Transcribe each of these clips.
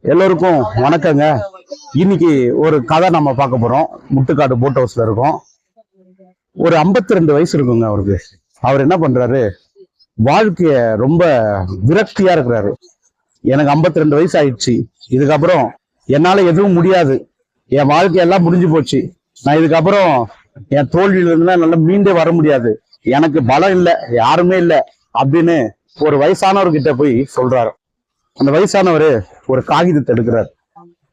எல்லோருக்கும் வணக்கங்க. இன்னைக்கு ஒரு கதை நம்ம பார்க்க போறோம். முட்டுக்காடு போட் ஹவுஸ்ல இருக்கோம். ஒரு 52 ரெண்டு வயசு இருக்குங்க அவருக்கு. அவர் என்ன பண்றாரு? வாழ்க்கைய ரொம்ப விரக்தியா இருக்கிறாரு. எனக்கு 52 ரெண்டு வயசு ஆயிடுச்சு. இதுக்கப்புறம் என்னால எதுவும் முடியாது. என் வாழ்க்கையெல்லாம் முடிஞ்சு போச்சு. நான் இதுக்கப்புறம் என் தோல்வியில நல்லா மீண்டே வர முடியாது. எனக்கு பலம் இல்லை யாருமே இல்லை அப்படின்னு ஒரு வயசானவர்கிட்ட போய் சொல்றாரு. அந்த வயசானவர் ஒரு காகிதத்தை எடுக்கிறார்.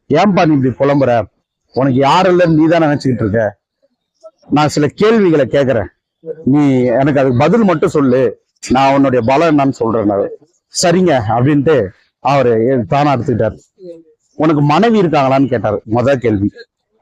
ஏன்பா நீ இப்படி புலம்புற? உனக்கு யாரும் நீ தான் நினைச்சுக்கிட்டு இருக்க? நான் சில கேள்விகளை கேட்கறேன் நீ எனக்கு அதுக்கு பதில் மட்டும் சொல்லு. நான் உன்னுடைய பலம் என்னன்னு சொல்றேன் சரிங்க அப்படின்ட்டு அவரு தானா எடுத்துக்கிட்டார். உனக்கு மனைவி இருக்காங்களான்னு கேட்டாரு. முத கேள்வி.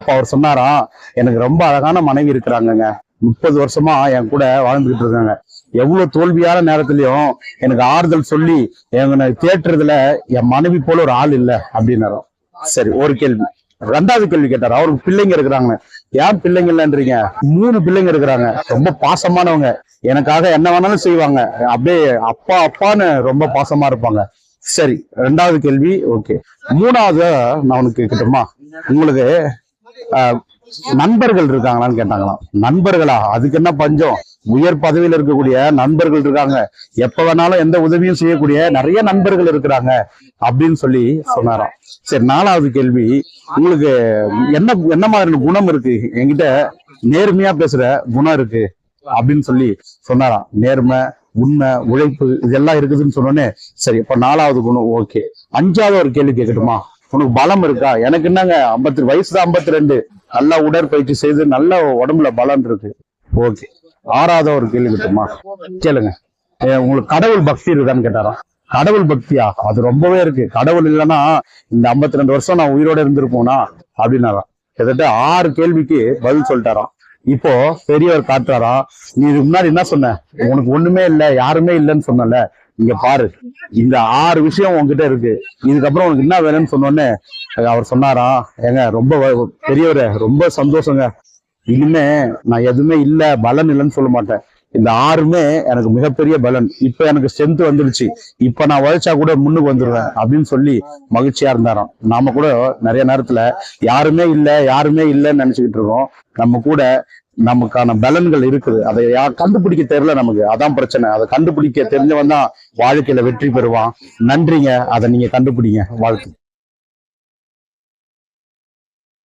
அப்ப அவர் சொன்னாராம் எனக்கு ரொம்ப அழகான மனைவி இருக்கிறாங்கங்க. முப்பது வருஷமா என் கூட வாழ்ந்துகிட்டு இருக்காங்க. எவ்வளவு தோல்வியான நேரத்திலையும் எனக்கு ஆறுதல் சொல்லி எங்களை தேற்றுறதுல என் மனைவி போல ஒரு ஆள் இல்ல அப்படின்னாரு சரி ஒரு கேள்வி. ரெண்டாவது கேள்வி கேட்டார். அவருக்கு பிள்ளைங்க இருக்கிறாங்க. ஏன் பிள்ளைங்க இல்லைன்றீங்க? மூணு பிள்ளைங்க இருக்கிறாங்க. ரொம்ப பாசமானவங்க. எனக்காக என்ன வேணாலும் செய்வாங்க. அப்படியே அப்பா அப்பான்னு ரொம்ப பாசமா இருப்பாங்க. சரி ரெண்டாவது கேள்வி. ஓகே. மூணாவது நான் உனக்கு கேட்கட்டுமா? உங்களுக்கு ஆஹ், நண்பர்கள் இருக்காங்களான்னு கேட்டாங்களாம். நண்பர்களா? அதுக்கு என்ன பஞ்சம்? உயர் பதவியில் இருக்கக்கூடிய நண்பர்கள் இருக்காங்க. எப்ப வேணாலும் எந்த உதவியும் செய்யக்கூடிய நிறைய நண்பர்கள் இருக்கிறாங்க அப்படின்னு சொல்லி சொன்னாராம். சரி நாலாவது கேள்வி. உங்களுக்கு என்ன என்ன மாதிரியான குணம் இருக்கு? என்கிட்ட நேர்மையா பேசுற குணம் இருக்கு அப்படின்னு சொல்லி சொன்னாராம். நேர்மை உண்மை உழைப்பு இதெல்லாம் இருக்குதுன்னு சொன்னோன்னே சரி இப்ப நாலாவது குணம் ஓகே. அஞ்சாவது ஒரு கேள்வி கேட்கட்டுமா? உனக்கு பலம் இருக்கா? எனக்கு என்னங்க ஐம்பத்தி வயசு தான் ஐம்பத்தி ரெண்டு. நல்லா உடற்பயிற்சி செய்து நல்ல உடம்புல பலம் இருக்கு. ஓகே. ஆறாவது ஒரு கேள்வி கட்டுமா? கேளுங்க. உங்களுக்கு கடவுள் பக்தி இருக்கான்னு கேட்டாராம். கடவுள் பக்தியா? அது ரொம்பவே இருக்கு. கடவுள் இல்லைன்னா இந்த 52 ரெண்டு வருஷம் நான் உயிரோட இருந்திருப்போனா அப்படின்னாராம். கிட்டத்தட்ட ஆறு கேள்விக்கு பதில் சொல்லிட்டாராம். இப்போ பெரியவர் காட்டுறாரா நீ இதுக்கு முன்னாடி என்ன சொன்ன? உனக்கு ஒண்ணுமே இல்லை யாருமே இல்லைன்னு சொன்னல. இங்க பாரு. இந்த ஆறு விஷயம் உன்கிட்ட இருக்கு. இதுக்கப்புறம் உனக்கு என்ன வேணும்னு சொன்னோடனே அவர் சொன்னாரா ஏங்க ரொம்ப பெரியவர் ரொம்ப சந்தோஷங்க. இனிமே நான் எதுவுமே இல்ல பலன் இல்லைன்னு சொல்ல மாட்டேன். இந்த ஆறுமே எனக்கு மிகப்பெரிய பலன். இப்ப எனக்கு ஸ்ட்ரென்த் வந்துருச்சு. இப்ப நான் உழைச்சா கூட முன்னுக்கு வந்துடுவேன் அப்படின்னு சொல்லி மகிழ்ச்சியா இருந்தாராம். நாம கூட நிறைய நேரத்துல யாருமே இல்ல யாருமே இல்லைன்னு நினைச்சுக்கிட்டு இருக்கோம். நம்ம கூட நமக்கான பலன்கள் இருக்குது. அதை யா கண்டுபிடிக்க தெரியல நமக்கு. அதான் பிரச்சனை. அதை கண்டுபிடிக்க தெரிஞ்சவன் தான் வாழ்க்கையில வெற்றி பெறுவான். நன்றிங்க. அதை நீங்க கண்டுபிடிங்க. வாழ்க்கை